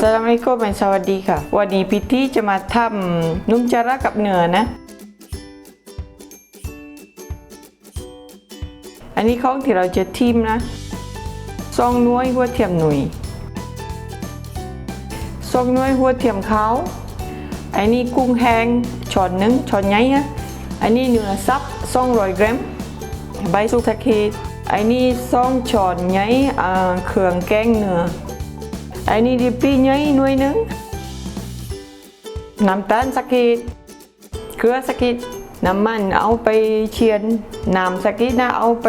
สลามอะลัยกุมและสวัสดีค่ะ วันนี้พิธีจะมาทำนุ่มจาระกับเนื้อนะ อันนี้ของที่เราจะทิมนะซองน้วยหัวเทียมหนุยซองน้วยหัวเทียมเขาอันนี้กุ้งแห้งช้อนหนึ่งช้อนใหญ่นะอันนี้เนื้อสับ200กรัมใบสุกตะเคอันนี้ซองช้อนใหญ่เครื่องแกงเนื้อ อันนี้ดิปีใหญ่หน่วยหนึ่งน้ำตาลสกิดเกลือสกิดน้ำมันเอาไปเชียนน้ำสกิดนะเอาไป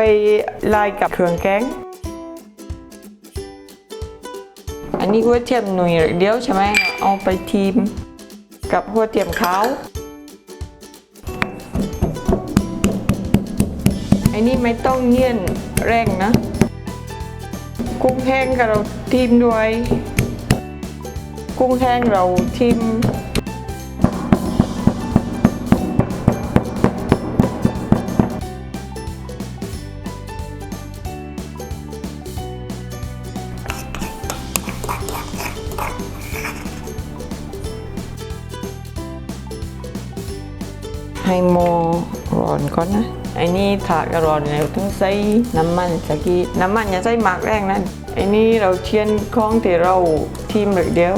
ลายกับเครื่องแกงอันนี้หัวเทียมหน่วยเดียวใช่ไหมเอาไปทีม กับหัวเทียมขาวอันนี้ไม่ต้องเนียนแรงนะ กุ้งแห้งกับเราทิมด้วย กุ้งแห้งเราทิมให้โมร้อนก่อนนะไอ้นี่ถาดก็ร้อนแล้วต้องใส่น้ำมันสักกีน้ำมันอย่าใส่หมากแรงนะไอ้นี่เราเชียนของที่เราทิมแบบเดียว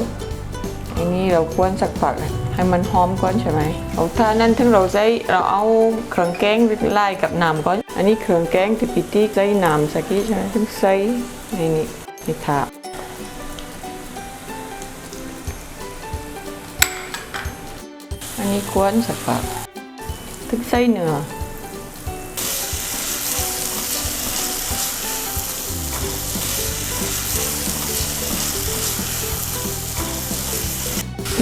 อ้นี่เราควรสักผักให้มันหอมก่อนใช่ไหมเอาถ้านั้นถึงเราใส่เราเอาเครื่องแกงไปไล่กับน้ำก่อน อันนี้เครื่องแกงที่ปิติใส่น้ำสักกีใช่ไหมถึงใส่ในนี้ในถาดอันนี้ควรสักผักถึงใส่เนื้อ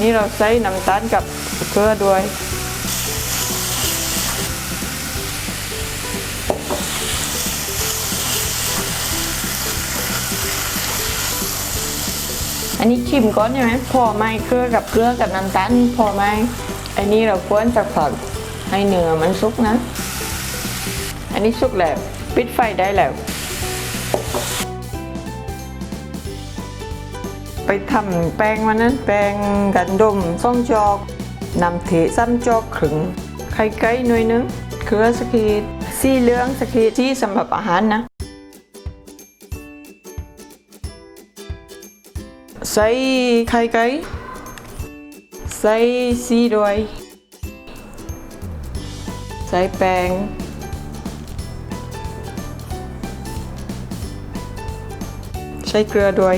นี่เราใส่น้ำตาลกับเกลือด้วยอันนี้ชิมก่อนใช่ไหมพอไหมเกลือกับเกลือกับน้ำตาลพอไหมอันนี้เราควรสักผักให้เนื้อมันสุกนะ อันนี้สุกแล้ว ปิดไฟได้แล้ว ไปทำแป้งวันนั้นแป้งกันดมซ่องจอกนำเทซ้ำจอกขึงไข่ไก่หน่วยหนึงเกลือสกขีดสีเหลืองสกขีดที่สำหรับอาหารนะใส่ไข่ไก่ใส่ซีด้วย ใส่แป้งใส่เกลือด้วย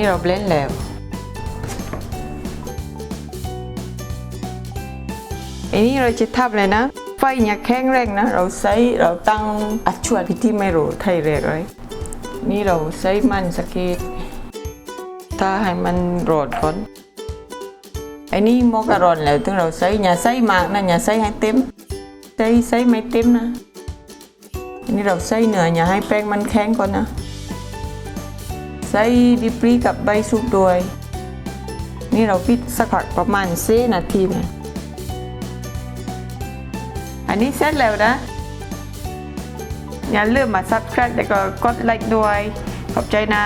นี่เราเบลนด์แล้ว อันนี้เราจะทำเลยนะ ไฟอย่าแข็งแรงนะ เราใช้เราตั้งอัดชวนพิธีไม่รู้ไทยเรียกไรนี่เราใช้มันสกกีดถ้าให้มันโรดก่อนอ้นี่โมกร้อนแล้วถึงเราใช้อย่าใช้มากนะอย่าใช้ให้เต็มใช้ใช้ไม่เต็มนะอันนี้เราใช้เนื้ออย่าให้แป้งมันแข็งก่อนนะ ใส่ดิปรีกับใบซุปด้วย นี่เราฟิดสักพักประมาณเซนาทีนะอันนี้เสร็จแล้วนะ อย่าลืมมาซับสไครต์แล้วก็กดไลค์ด้วย ขอบใจนะ